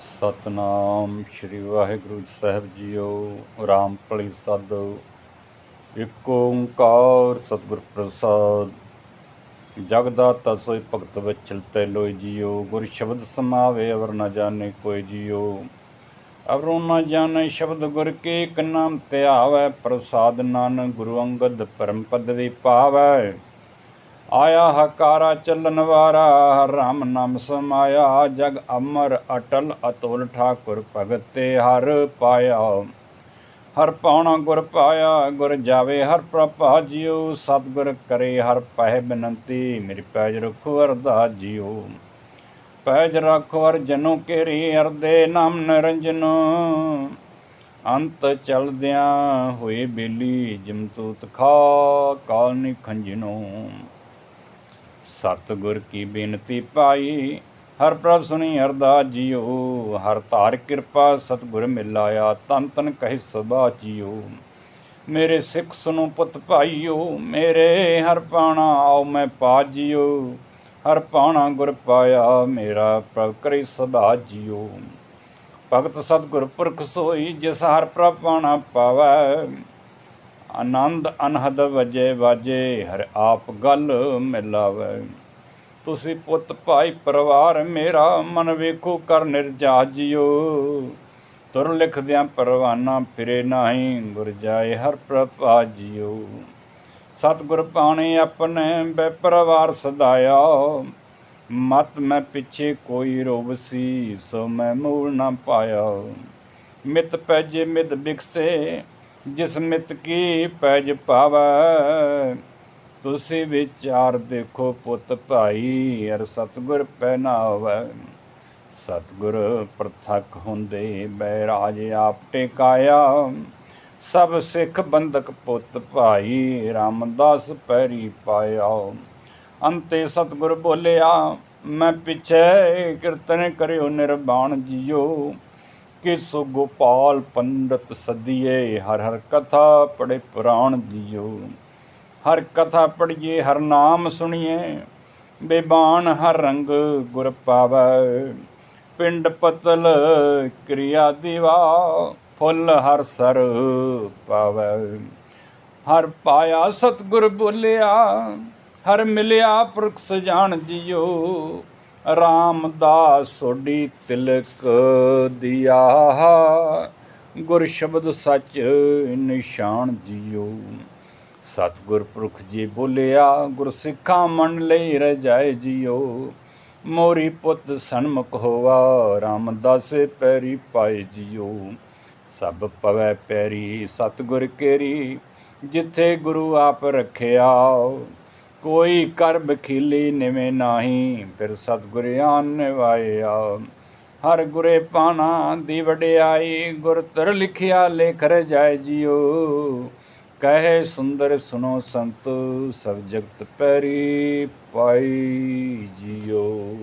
ਸਤਨਾਮ ਸ੍ਰੀ ਵਾਹਿਗੁਰੂ ਸਾਹਿਬ ਜੀਓ, ਰਾਮ ਭਲੀ ਸਦ, ਇਕ ਓੰਕਾਰ ਸਤਿਗੁਰ ਪ੍ਰਸਾਦ। ਜਗਦਾਤਾ ਸੋਈ ਭਗਤ ਵਿਚਲ ਤੈ ਲੋਈ ਜੀਓ, ਗੁਰ ਸ਼ਬਦ ਸਮਾਵੇ ਅਵਰ ਨਾ ਜਾਣੇ ਕੋਈ ਜੀਓ। ਅਵਰੋਂ ਨਾ ਜਾਣੇ ਸ਼ਬਦ ਗੁਰ ਕੇ ਇੱਕ ਨਾਮ ਧਿਆਵੈ ਪ੍ਰਸਾਦ ਨਾਨਕ ਗੁਰੂ ਅੰਗਦ ਪਰਮ ਪਦਵੀ ਪਾਵੈ। ਆਇਆ ਹਕਾਰਾ ਚੱਲਣ ਵਾਰਾ ਹਰ ਰਾਮ ਨਾਮ ਸਮਾਇਆ, ਜਗ ਅਮਰ ਅਟਲ ਅਤੁਲ ਠਾਕੁਰ ਭਗਤ ਤੇ ਹਰ ਪਾਇਆ। ਹਰ ਪਾਉਣਾ ਗੁਰ ਪਾਇਆ, ਗੁਰ ਜਾਵੇ ਹਰ ਪ੍ਰਭਾ ਜਿਉ, ਸਤਿਗੁਰ ਕਰੇ ਹਰ ਪਹਿ ਬੇਨੰਤੀ, ਮੇਰੀ ਪੈਜ ਰਖੋ ਅਰਦਾ ਜਿਉ। ਪੈਜ ਰੱਖੋ ਅਰ ਜਨੋ ਕੇਰੀ, ਅਰਦੇ ਨਾਮ ਨਿਰੰਜਨ। ਅੰਤ ਚਲਦਿਆਂ ਹੋਏ ਬੇਲੀ ਜਿਮਤੂਤ ਖਾ ਕਾਲ ਨੀ ਖੰਜਨੋ। ਸਤਿਗੁਰ ਕੀ ਬੇਨਤੀ ਪਾਈ? ਹਰ ਪ੍ਰਭ ਸੁਣੀ ਅਰਦਾ ਜੀਓ ਹਰ ਧਾਰ ਕਿਰਪਾ ਸਤਿਗੁਰ ਮਿਲਾਇਆ ਤਨ ਤਨ ਕਹਿ ਸਭਾ ਜੀਓ। ਮੇਰੇ ਸਿੱਖ ਸੁਨੋ ਪੁੱਤ ਭਾਈਓ, ਮੇਰੇ ਹਰ ਪਾਣਾ ਆਓ ਮੈਂ ਪਾ ਜੀਓ। ਹਰ ਪਾਣਾ ਗੁਰ ਪਾਇਆ, ਮੇਰਾ ਪ੍ਰਭ ਕਰੇ ਸਭਾ ਜੀਓ। ਭਗਤ ਸਤਿਗੁਰ ਪੁਰਖ ਸੋਈ, ਜਿਸ ਹਰ ਪ੍ਰਭ ਪਾਣਾ ਪਾਵੈ ਆਨੰਦ ਅਨਹਦ ਵਜੇ ਵਾਜੇ, ਹਰ ਆਪ ਗੱਲ ਮਿਲਾਵੇ। ਤੁਸੀਂ ਪੁੱਤ ਭਾਈ ਪਰਿਵਾਰ, ਮੇਰਾ ਮਨ ਵੇਖੋ ਕਰ ਨਿਰਜਾ ਜਿਓ ਤੁਰ ਲਿਖਦਿਆਂ ਪਰਵਾਨਾ ਫਿਰੇ ਨਹੀਂ, ਗੁਰ ਜਾਏ ਹਰ ਪ੍ਰਭਾ ਜਿਓ ਸਤਿਗੁਰ ਪਾਣੇ ਆਪਣੇ ਬੈ ਸਦਾਇਆ। ਮਤ ਮੈਂ ਪਿੱਛੇ ਕੋਈ ਰੋਵ ਸੀ, ਸੋ ਮੈਂ ਮੂਲ ਨਾ ਪਾਇਆ। ਮਿਤ ਪੈਜੇ ਮਿਤ ਬਿਕਸੇ ਜਿਸਮਿਤ ਕੀ ਪੈਜ ਪਾਵੈ, ਤੁਸੀਂ ਵਿਚਾਰ ਦੇਖੋ ਪੁੱਤ ਭਾਈ, ਅਰ ਸਤਗੁਰ ਪਹਿਨਾਵੈ ਸਤਗੁਰ ਪ੍ਰਥਕ ਹੁੰਦੇ ਬੈਰਾਜ ਆਪ ਟਿਕਾਇਆ। ਸਭ ਸਿੱਖ ਬੰਦਕ ਪੁੱਤ ਭਾਈ, ਰਾਮਦਾਸ ਪੈਰੀ ਪਾਇਆ। ਅੰਤੇ ਸਤਗੁਰ ਬੋਲਿਆ, ਮੈਂ ਪਿਛੇ ਕੀਰਤਨ ਕਰਿਓ, ਨਿਰਬਾਣ ਜੀਓ। ਕਿਸ ਗੋਪਾਲ ਪੰਡਤ ਸਦੀਏ, ਹਰ ਹਰ ਕਥਾ ਪੜੇ ਪੁਰਾਣ ਜੀਓ ਹਰ ਕਥਾ ਪੜੀਏ ਹਰ ਨਾਮ ਸੁਣੀਏ, ਬੇਬਾਨ ਹਰ ਰੰਗ ਗੁਰ ਪਾਵੈ। ਪਿੰਡ ਪਤਲ ਕਿਰਿਆ ਦੀਵਾ, ਫੁੱਲ ਹਰ ਸਰ ਪਾਵੈ। ਹਰ ਪਾਇਆ ਸਤਗੁਰ ਬੋਲਿਆ, ਹਰ ਮਿਲਿਆ ਪੁਰਖ ਸਜਾਣ ਜੀਓ। ਰਾਮਦਾਸ ਸੋਡੀ ਤਿਲਕ ਦਿਆ। ਗੁਰ ਸ਼ਬਦ ਸੱਚ ਨਿਸ਼ਾਨ ਜੀਓ। ਸਤਗੁਰ ਪੁਰਖ ਜੀ ਬੋਲਿਆ, ਗੁਰ ਸਿੱਖਾਂ ਮਨ ਲਈ ਰਜਾਏ ਜੀਓ। ਮੋਰੀ ਪੁੱਤ ਸਨਮੁਖ ਹੋਵਾ ਰਾਮਦਾਸੇ ਪੈਰੀ ਪਾਏ ਜੀਓ। ਸਭ ਪਵੈ ਪੈਰੀ ਸਤਗੁਰ ਕੇਰੀ, ਜਿੱਥੇ ਗੁਰੂ ਆਪ ਰੱਖਿਆ। ਕੋਈ ਕਰ ਬਖੀਲੀ ਨਿਵੇਂ ਨਾਹੀ, ਫਿਰ ਸਤਿਗੁਰ ਆਨ ਨਿਵਾਇਆ ਹਰ ਗੁਰੇ ਪਾਣਾ ਦੀ ਵਡਿਆਈ, ਗੁਰ ਤਰ ਲਿਖਿਆ ਲੇਖ ਰਜਾਇ ਜਿਉ। ਕਹੇ ਸੁੰਦਰ ਸੁਨੋ ਸੰਤ, ਸਭ ਜਗਤ ਪੈਰੀ ਪਾਈ ਜਿਉ।